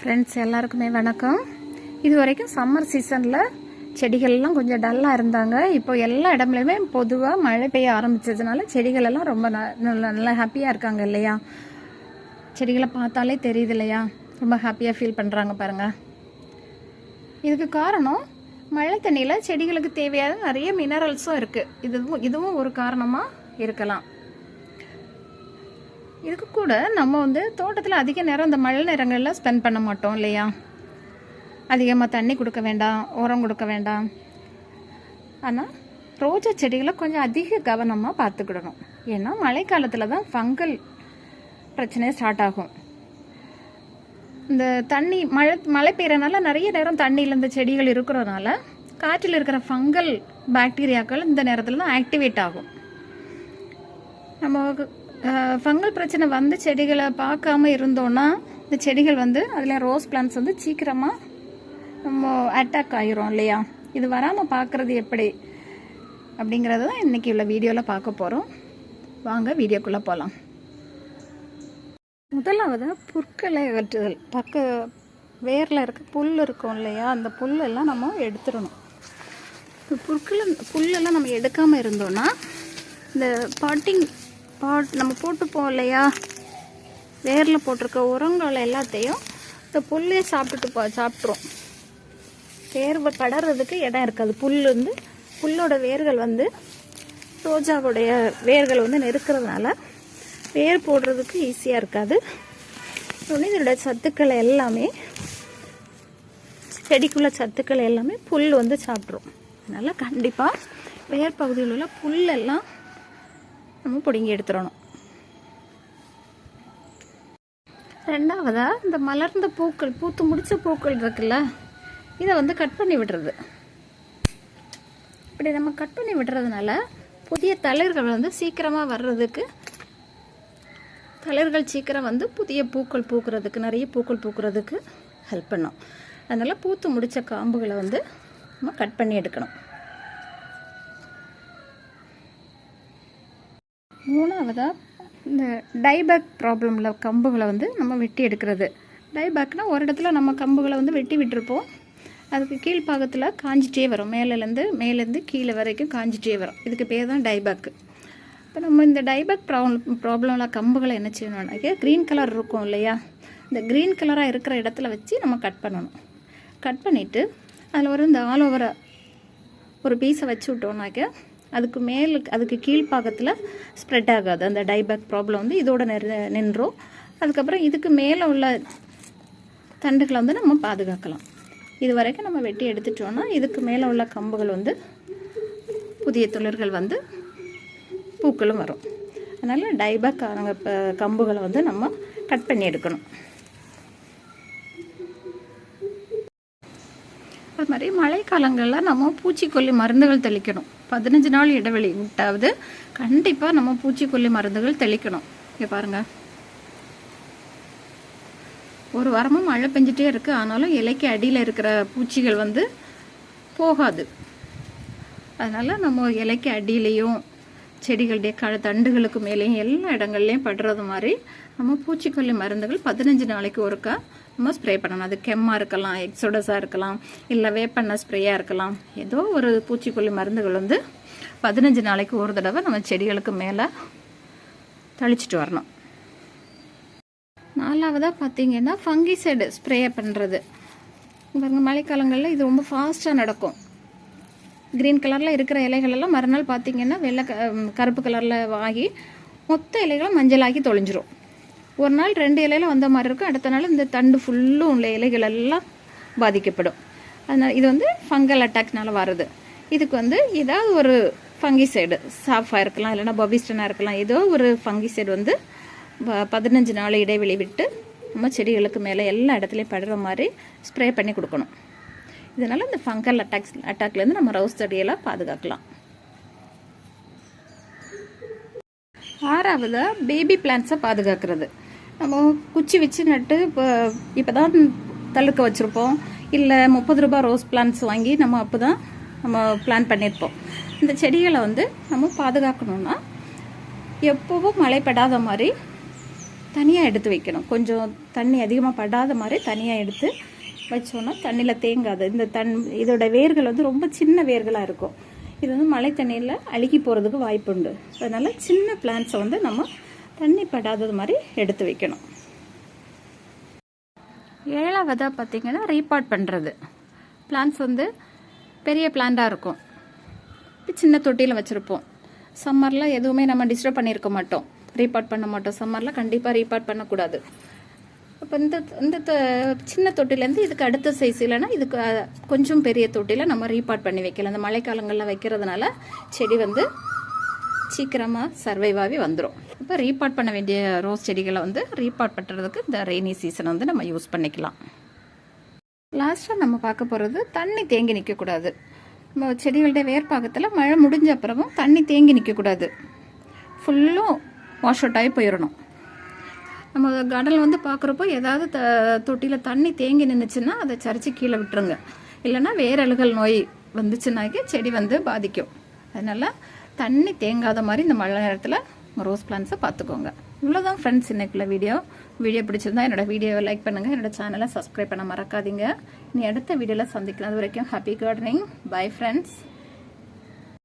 Friends எல்லாருக்குமே வணக்கம். இது வரைக்கும் சம்மர் சீசனில் செடிகள்லாம் கொஞ்சம் டல்லாக இருந்தாங்க. இப்போ எல்லா இடம்லையுமே பொதுவாக மழை பெய்ய ஆரம்பித்ததுனால செடிகள் எல்லாம் ரொம்ப ந- நல்ல நல்லா ஹாப்பியாக இருக்காங்க இல்லையா? செடிகளை பார்த்தாலே தெரியுது இல்லையா? ரொம்ப ஹாப்பியாக ஃபீல் பண்ணுறாங்க பாருங்கள் இதுக்கு காரணம் மழை தண்ணியில் செடிகளுக்கு தேவையான நிறைய மினரல்ஸும் இருக்குது இதுவும் இதுவும் ஒரு காரணமாக இருக்கலாம். இதுக்கு கூட நம்ம வந்து தோட்டத்தில் அதிக நேரம் இந்த மழை நேரங்களில் ஸ்பெண்ட் பண்ண மாட்டோம் இல்லையா? அதிகமாக தண்ணி கொடுக்க வேண்டாம் உரம் கொடுக்க வேண்டாம். ஆனால் ரோஜா செடிகளை கொஞ்சம் அதிக கவனமாக பார்த்துக்கிடணும். ஏன்னா மழைக்காலத்தில் தான் ஃபங்கல் பிரச்சனை ஸ்டார்ட் ஆகும். இந்த தண்ணி மழை மழை பெய்கிறனால நிறைய நேரம் தண்ணியில் இந்த செடிகள் இருக்கிறதுனால காற்றில் இருக்கிற ஃபங்கல் பாக்டீரியாக்கள் இந்த நேரத்தில் தான் ஆக்டிவேட் ஆகும். நம்ம ஃபங்கல் பிரச்சனை வந்து செடிகளை பார்க்காம இருந்தோன்னா இந்த செடிகள் வந்து அதில் ரோஸ் பிளான்ஸ் வந்து சீக்கிரமாக நம்ம அட்டாக் ஆகிரும் இல்லையா? இது வராமல் பார்க்குறது எப்படி? அப்படிங்கிறது தான் இன்றைக்கி உள்ள வீடியோவில் பார்க்க போகிறோம் வாங்க வீடியோக்குள்ளே போகலாம் முதலாவது புற்களை அகற்றுதல் பக்க வேரில் இருக்க புல் இருக்கும் இல்லையா? அந்த புல்லெல்லாம் நம்ம எடுத்துடணும். இப்போ புற்களை புல்லெல்லாம் நம்ம எடுக்காமல் இருந்தோம்னா இந்த பாட்டிங் பாட் நம்ம போட்டுப்போம் இல்லையா? வேரில் போட்டிருக்க உரங்கள் எல்லாத்தையும் இந்த புல்லே சாப்பிட்டுட்டு போ சாப்பிட்ரும் வேர்வை படறதுக்கு இடம் இருக்காது. புல் வந்து புல்லோட வேர்கள் வந்து ரோஜாவுடைய வேர்கள் வந்து நெருக்கிறதுனால வேர் போடுறதுக்கு ஈஸியாக இருக்காது. இன்னொன்று சத்துக்கள் எல்லாமே செடிக்குள்ள சத்துக்கள் எல்லாமே புல் வந்து சாப்பிட்ரும் அதனால் கண்டிப்பாக வேர் பகுதியில் உள்ள புல்லெல்லாம் நம்ம பிடுங்கி எடுத்துடணும். ரெண்டாவதா இந்த மலர்ந்த பூக்கள் பூத்து முடிச்ச பூக்கள் இருக்குல்ல இதை வந்து கட் பண்ணி விடுறது. இப்படி நம்ம கட் பண்ணி விடுறதுனால புதிய தளிர்கள் வந்து சீக்கிரமாக வர்றதுக்கு தளிர்கள் சீக்கிரம் வந்து புதிய பூக்கள் பூக்கிறதுக்கு நிறைய பூக்கள் பூக்கிறதுக்கு ஹெல்ப் பண்ணும். அதனால் பூத்து முடித்த காம்புகளை வந்து நம்ம கட் பண்ணி எடுக்கணும். மூணாவதாக இந்த டைபேக் ப்ராப்ளமில் கம்புகளை வந்து நம்ம வெட்டி எடுக்கிறது. டைபேக்னால் ஒரு இடத்துல நம்ம கம்புகளை வந்து வெட்டி விட்டுருப்போம். அதுக்கு கீழ்ப்பாகத்தில் காஞ்சிட்டே வரும். மேலேருந்து மேலேருந்து கீழே வரைக்கும் காஞ்சிட்டே வரும். இதுக்கு பேர் தான் டைபேக்கு இப்போ நம்ம இந்த டைபேக் ப்ராப்ளம் ப்ராப்ளமில் கம்புகளை என்ன செய்யணும்னாக்க க்ரீன் கலர் இருக்கும் இல்லையா? இந்த க்ரீன் கலராக இருக்கிற இடத்துல வச்சு நம்ம கட் பண்ணணும். கட் பண்ணிவிட்டு அதில் ஒரு இந்த ஆல் ஓவரை ஒரு பீஸை வச்சு விட்டோம்னாக்க அதுக்கு மேல் அதுக்கு கீழ்ப்பாக்கத்தில் ஸ்ப்ரெட் ஆகாது. அந்த டைபேக் ப்ராப்ளம் வந்து இதோட நிறு நின்றோம். அதுக்கப்புறம் இதுக்கு மேலே உள்ள தண்டுகளை வந்து நம்ம பாதுகாக்கலாம். இது வரைக்கும் நம்ம வெட்டி எடுத்துட்டோன்னா இதுக்கு மேலே உள்ள கம்புகள் வந்து புதிய துளிர்கள் வந்து பூக்களும் வரும். அதனால் டைபேக் ஆனங்க கம்புகளை வந்து நம்ம கட் பண்ணி எடுக்கணும். மாதிரி மழைக்காலங்களில் நம்ம பூச்சிக்கொல்லி மருந்துகள் தெளிக்கணும். பதினஞ்சு நாள் இடைவெளி. விட்டாவது கண்டிப்பாக நம்ம பூச்சிக்கொல்லி மருந்துகள் தெளிக்கணும். இங்கே பாருங்கள் ஒரு வாரமும் மழை பெஞ்சிட்டே இருக்கு. ஆனாலும் இலைக்கு அடியில் இருக்கிற பூச்சிகள் வந்து போகாது. அதனால் நம்ம இலைக்கு அடியிலையும் செடிகளுடைய க தண்டுகளுக்கு மேலேயும் எல்லா இடங்கள்லையும் படுறது மாதிரி நம்ம பூச்சிக்கொல்லி மருந்துகள் பதினஞ்சு நாளைக்கு ஒருக்கா நம்ம ஸ்ப்ரே பண்ணணும். அது கெம்மாக இருக்கலாம் எக்ஸோடஸாக இருக்கலாம் இல்லை வேப்பண்ணை ஸ்ப்ரேயாக இருக்கலாம். ஏதோ ஒரு பூச்சிக்கொல்லி மருந்துகள் வந்து பதினஞ்சு நாளைக்கு ஒரு தடவை நம்ம செடிகளுக்கு மேலே தெளிச்சிட்டு வரணும். நாலாவதாக பார்த்தீங்கன்னா ஃபங்கிசைடு ஸ்ப்ரே பண்ணுறது பாருங்கள் மழைக்காலங்களில் இது ரொம்ப ஃபாஸ்ட்டாக நடக்கும். க்ரீன் கலரில் இருக்கிற இலைகளெல்லாம் மறுநாள் பார்த்திங்கன்னா வெள்ளை க- கருப்பு கலரில் ஆகி மொத்த இலைகளும் மஞ்சளாகி தொலைஞ்சிரும். ஒரு நாள் ரெண்டு இலையில வந்த மாதிரி இருக்கும். அடுத்த நாள் இந்த தண்டு ஃபுல்லும் உள்ள இலைகள் எல்லாம் பாதிக்கப்படும். அதனால் இது வந்து ஃபங்கல் அட்டாக்னால வருது இதுக்கு வந்து ஏதாவது ஒரு ஃபங்கிசைடு சாஃபாக இருக்கலாம் இல்லைன்னா பபிஸ்டனாக இருக்கலாம் ஏதோ ஒரு ஃபங்கிசைடு வந்து ப- பதினஞ்சு நாள் இடைவெளி விட்டு நம்ம செடிகளுக்கு மேலே எல்லா இடத்துலையும் படுற மாதிரி ஸ்ப்ரே பண்ணி கொடுக்கணும். இதனால் இந்த ஃபங்கல் அட்டாக்ஸ் அட்டாக்லேருந்து நம்ம ரோஸ் செடியெல்லாம் பாதுகாக்கலாம். ஆறாவது பேபி பிளான்ட்ஸை பாதுகாக்கிறது. நம்ம குச்சி வச்சு நட்டு இப்போ இப்போ தான் தழுக்க வச்சுருப்போம். இல்லை முப்பது ரூபா ரோஸ் பிளான்ட்ஸ் வாங்கி நம்ம அப்போ தான் நம்ம பிளான் பண்ணியிருப்போம். இந்த செடிகளை வந்து நம்ம பாதுகாக்கணும்னா எப்போவும் மழை படாத மாதிரி தனியாக எடுத்து வைக்கணும். கொஞ்சம் தண்ணி அதிகமாக படாத மாதிரி தனியாக எடுத்து வச்சோன்னா தண்ணியில் தேங்காது. இந்த தன் இதோட வேர்கள் வந்து ரொம்ப சின்ன வேர்களாக இருக்கும். இது வந்து மழை தண்ணியில் அழுகி போகிறதுக்கு வாய்ப்பு உண்டு. அதனால் சின்ன பிளான்ட்ஸை வந்து நம்ம தண்ணி படாதது மாதிரி எடுத்து வைக்கணும். ஏழாவதாக பார்த்தீங்கன்னா ரீபாட் பண்ணுறது பிளான்ஸ் வந்து பெரிய பிளான்டாக இருக்கும். இப்போ சின்ன தொட்டியில் வச்சுருப்போம். சம்மரில் எதுவுமே நம்ம டிஸ்டர்ப் பண்ணியிருக்க மாட்டோம். ரீபாட் பண்ண மாட்டோம். சம்மரில் கண்டிப்பாக ரீபாட் பண்ணக்கூடாது. அப்போ இந்த இந்த தொ- சின்ன தொட்டிலேருந்து இதுக்கு அடுத்த சைஸ் இல்லைன்னா இதுக்கு கொஞ்சம் பெரிய தொட்டியில் நம்ம ரீபாட் பண்ணி வைக்கலாம். இந்த மழைக்காலங்களில் வைக்கிறதுனால செடி வந்து சீக்கிரமாக சர்வைவ் ஆகி வந்துடும் இப்போ ரீபாட் பண்ண வேண்டிய ரோஸ் செடிகளை வந்து ரீபாட் பண்ணுறதுக்கு இந்த ரெய்னி சீசன் வந்து நம்ம யூஸ் பண்ணிக்கலாம். லாஸ்ட்டாக நம்ம பார்க்க போகிறது தண்ணி தேங்கி நிற்கக்கூடாது நம்ம செடிகளுடைய வேர்ப்பாகத்தில் மழை முடிஞ்ச அப்புறமும் தண்ணி தேங்கி நிற்கக்கூடாது ஃபுல்லும் வாஷ் அவுட் ஆகி போயிடணும் நம்ம கடல் வந்து பார்க்குறப்போ ஏதாவது த தொட்டியில் தண்ணி தேங்கி நின்றுச்சுன்னா அதை சரிச்சு கீழே விட்டுருங்க. இல்லைன்னா வேரழுகல் நோய் வந்துச்சுனாக்கி செடி வந்து பாதிக்கும். அதனால் தண்ணி தேங்காத மாதிரி இந்த மழை நேரத்தில் ரோஸ் பிளான்ஸை பார்த்துக்கோங்க. இவ்வளோதான் ஃப்ரெண்ட்ஸ் இன்னைக்குள்ள வீடியோ வீடியோ பிடிச்சிருந்தா என்னோடய வீடியோவை லைக் பண்ணுங்கள் என்னோட சேனலை சப்ஸ்கிரைப் பண்ண மறக்காதீங்க. நீ அடுத்த வீடியோவில் சந்திக்கலாம். அது வரைக்கும் ஹாப்பி கார்டனிங் பை ஃப்ரெண்ட்ஸ்